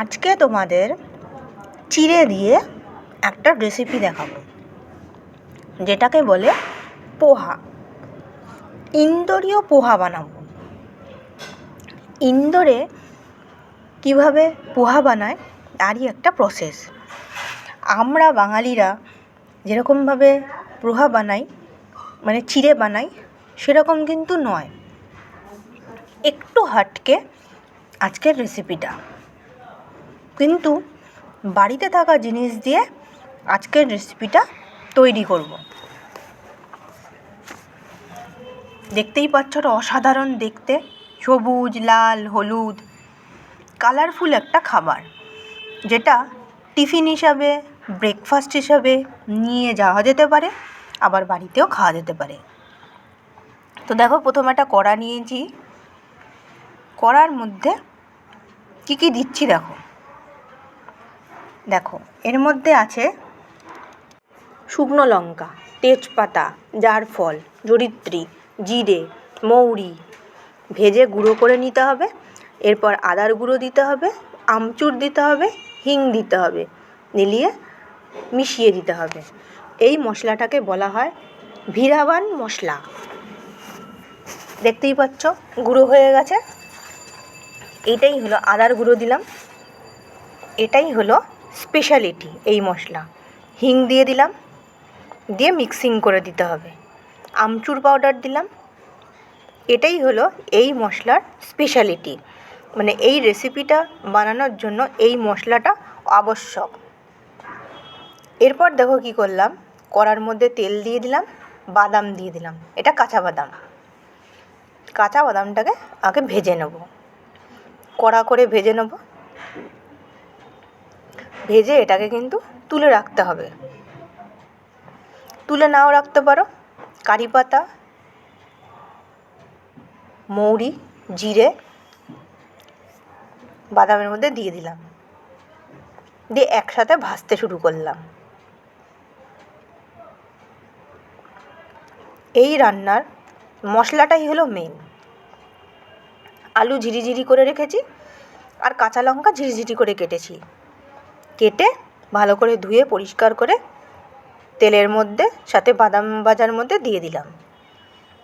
আজকে তোমাদের চিড়ে দিয়ে একটা রেসিপি দেখাবো, যেটাকে বলে পোহা। ইন্দোরীয় পোহা বানাবো। ইন্দোরে কীভাবে পোহা বানায়, তারই একটা প্রসেস আমরা বাঙালিরা যেরকমভাবে পোহা বানাই মানে চিড়ে বানাই, সেরকম কিন্তু নয়। একটু হাটকে আজকের রেসিপিটা কিন্তু বাড়িতে থাকা জিনিস দিয়ে আজকের রেসিপিটা তৈরি করব। দেখতেই পাচ্ছ অসাধারণ দেখতে। সবুজ, লাল, হলুদ কালারফুল একটা খাবার, যেটা টিফিন হিসাবে ব্রেকফাস্ট হিসাবে নিয়ে যাওয়া যেতে পারে, আবার বাড়িতেও খাওয়া যেতে পারে। তো দেখো, প্রথমে একটা কড়া নিয়েছি। কড়ার মধ্যে কী কী দিচ্ছি দেখো। দেখো, এর মধ্যে আছে শুকনো লঙ্কা, তেজপাতা জারফল জড়িত্রী জিরে, মৌরি, ভেজে গুঁড়ো করে নিতে হবে। এরপর আদার গুঁড়ো দিতে হবে, আমচুর দিতে হবে, হিং দিতে হবে, মিলিয়ে মিশিয়ে দিতে হবে। এই মশলাটাকে বলা হয় ভিরাবান মশলা। দেখতেই পাচ্ছ, গুঁড়ো হয়ে গেছে। এটাই হলো আদার গুঁড়ো দিলাম। এটাই হলো স্পেশালিটি এই মশলা। হিং দিয়ে দিলাম, দিয়ে মিক্সিং করে দিতে হবে। আমচুর পাউডার দিলাম। এটাই হলো এই মশলার স্পেশালিটি মানে এই রেসিপিটা বানানোর জন্য এই মশলাটা আবশ্যক। এরপর দেখো কী করলাম, কড়ার মধ্যে তেল দিয়ে দিলাম, বাদাম দিয়ে দিলাম। এটা কাঁচা বাদাম। কাঁচা বাদামটাকে আগে ভেজে নেব। কড়া করে ভেজে নেব। ভেজে এটাকে কিন্তু তুলে রাখতে হবে। তুলে নাও রাখতে পারো। কারি পাতা, মৌরি, জিরে, বাদামের মধ্যে দিয়ে দিলাম। দিয়ে একসাথে ভাজতে শুরু করলাম। এই রান্নার মশলাটাই হলো মেন আলু ঝিরিঝিরি করে রেখেছি আর কাঁচা লঙ্কা ঝিরিঝিরি করে কেটেছি। কেটে ভালো করে ধুয়ে পরিষ্কার করে তেলের মধ্যে, সাথে বাদাম ভাজার মধ্যে দিয়ে দিলাম।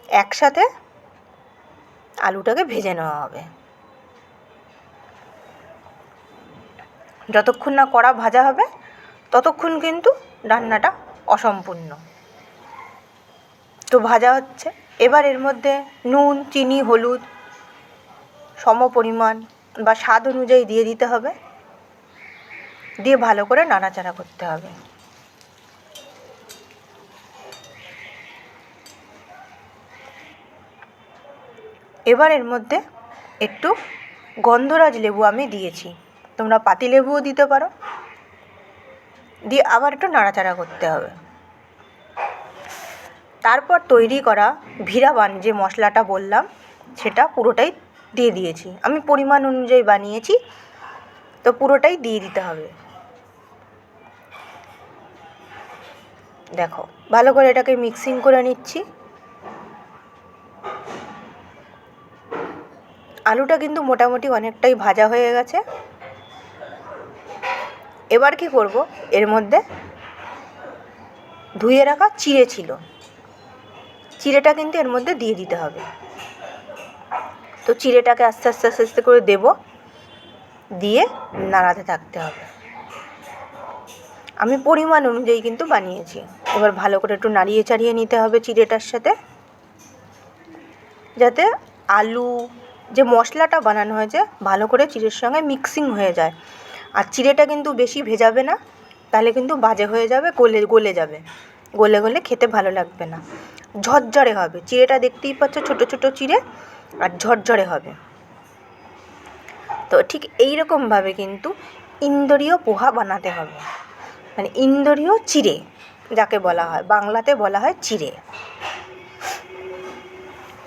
একসাথে আলুটাকে ভেজে নেওয়া হবে। যতক্ষণ না কড়া ভাজা হবে, ততক্ষণ কিন্তু রান্নাটা অসম্পূর্ণ। তো ভাজা হচ্ছে। এবার এর মধ্যে নুন, চিনি, হলুদ সম পরিমাণ বা স্বাদ অনুযায়ী দিয়ে দিতে হবে। দিয়ে ভালো করে নাড়াচাড়া করতে হবে। এবার এর মধ্যে একটু গন্ধরাজ লেবু আমি দিয়েছি। তোমরা পাতি লেবুও দিতে পারো। দিয়ে আবার একটু নাড়াচাড়া করতে হবে। তারপর তৈরি করা ভিরাবান যে মশলাটা বললাম, সেটা পুরোটাই দিয়ে দিয়েছি। আমি পরিমাণ অনুযায়ী বানিয়েছি, তো পুরোটাই দিয়ে দিতে হবে। দেখো, ভালো করে এটাকে মিক্সিং করে নিচ্ছি। আলুটা কিন্তু মোটামুটি অনেকটাই ভাজা হয়ে গেছে। এবার কি করব? এর মধ্যে ধুয়ে রাখা চিড়ে ছিল। চিড়েটা কিন্তু এর মধ্যে দিয়ে দিতে হবে। তো চিড়েটাকে আস্তে আস্তে আস্তে আস্তে করে দেব। দিয়ে নাড়াতে থাকতে হবে। আমি পরিমাণ অনুযায়ী কিন্তু বানিয়েছি। এবার ভালো করে একটু নাড়িয়ে চাড়িয়ে নিতে হবে চিড়েটার সাথে। যাতে আলু, যে মশলাটা বানানো হয়েছে, ভালো করে চিড়ের সঙ্গে মিক্সিং হয়ে যায়। আর চিড়েটা কিন্তু বেশি ভেজাবে না, তাহলে কিন্তু বাজে হয়ে যাবে, গলে গলে যাবে। গলে গলে খেতে ভালো লাগবে না। ঝরঝরে হবে। চিড়েটা দেখতেই পাচ্ছ ছোটো ছোটো চিড়ে, আর ঝরঝরে হবে। তো ঠিক এই রকমভাবে কিন্তু ইন্দোরীয় পোহা বানাতে হবে। মানে ইন্দোরীয় চিড়ে, যাকে বলা হয়, বাংলাতে বলা হয় চিড়ে।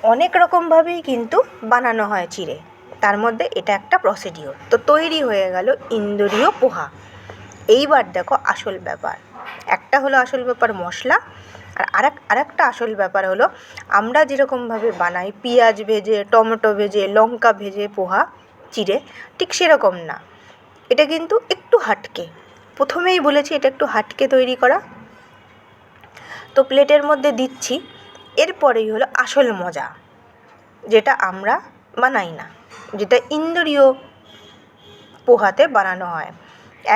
অনেক রকমভাবেই কিন্তু বানানো হয় চিড়ে। তার মধ্যে এটা একটা প্রসিডিওর তো তৈরি হয়ে গেল ইন্দোরীয় পোহা। এইবার দেখো আসল ব্যাপার। একটা হলো আসল ব্যাপার মশলা, আর আরেক, আরেকটা আসল ব্যাপার হলো আমরা যেরকমভাবে বানাই পেঁয়াজ ভেজে, টমেটো ভেজে, লঙ্কা ভেজে পোহা চিড়ে, ঠিক সেরকম না। এটা কিন্তু একটু হাটকে। প্রথমেই বলেছি এটা একটু হাটকে তৈরি করা। তো প্লেটের মধ্যে দিচ্ছি। এরপরেই হলো আসল মজা, যেটা আমরা বানাই না, যেটা ইন্দোরীয় পোহাতে বানানো হয়।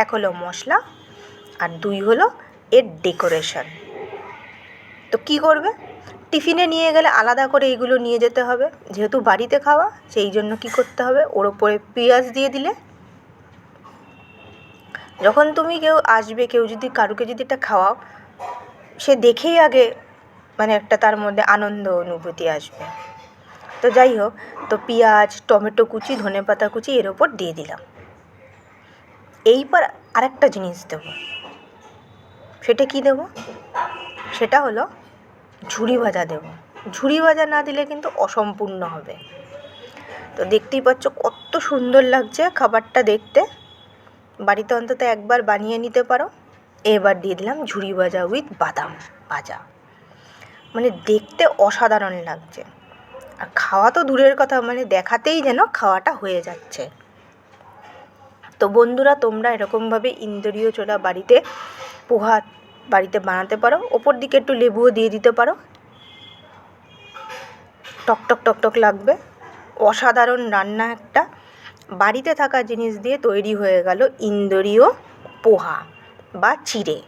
এক হলো মশলা আর দুই হলো এর ডেকোরেশন তো কী করবে? টিফিনে নিয়ে গেলে আলাদা করে এগুলো নিয়ে যেতে হবে। যেহেতু বাড়িতে খাওয়া, সেই জন্য কী করতে হবে? ওর ওপরে পেঁয়াজ দিয়ে দিলে যখন তুমি কেউ আসবে, কেউ যদি কারুকে যদি এটা খাওয়াও, সে দেখেই আগে মানে একটা তার মধ্যে আনন্দ, অনুভূতি আসবে। তো যাই হোক, তো পেঁয়াজ, টমেটো কুচি ধনেপাতা কুচি এর ওপর দিয়ে দিলাম। এইবার আরেকটা জিনিস দেবো। সেটা কী দেবো? সেটা হলো ঝুড়ি ভাজা দেবো। ঝুড়ি ভাজা না দিলে কিন্তু অসম্পূর্ণ হবে। তো দেখতেই পাচ্ছ কত সুন্দর লাগছে খাবারটা দেখতে। বাড়িতে অন্তত একবার বানিয়ে নিতে পারো। এবার দিয়ে দিলাম ঝুরি ভাজা উইথ বাদাম, ভাজা। মানে দেখতে অসাধারণ লাগছে। আর খাওয়া তো দূরের কথা মানে দেখাতেই যেন খাওয়াটা হয়ে যাচ্ছে। তো বন্ধুরা, তোমরা এরকমভাবে ইন্দোরীয় ছোলা বাড়িতে, পোহা বাড়িতে বানাতে পারো। ওপর দিকে একটু লেবুও দিয়ে দিতে পারো। টকটক টকটক লাগবে। অসাধারণ রান্না একটা। বাড়িতে থাকা জিনিস দিয়ে তৈরি হয়ে গেল ইন্দোরীয় পোহা বা চিড়ে।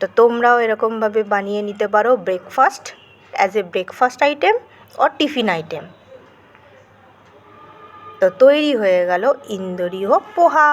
তো তোমরাও এরকমভাবে বানিয়ে নিতে পারো breakfast as a breakfast item or tiffin item তো তৈরি হয়ে গেল ইন্দোরীয় পোহা।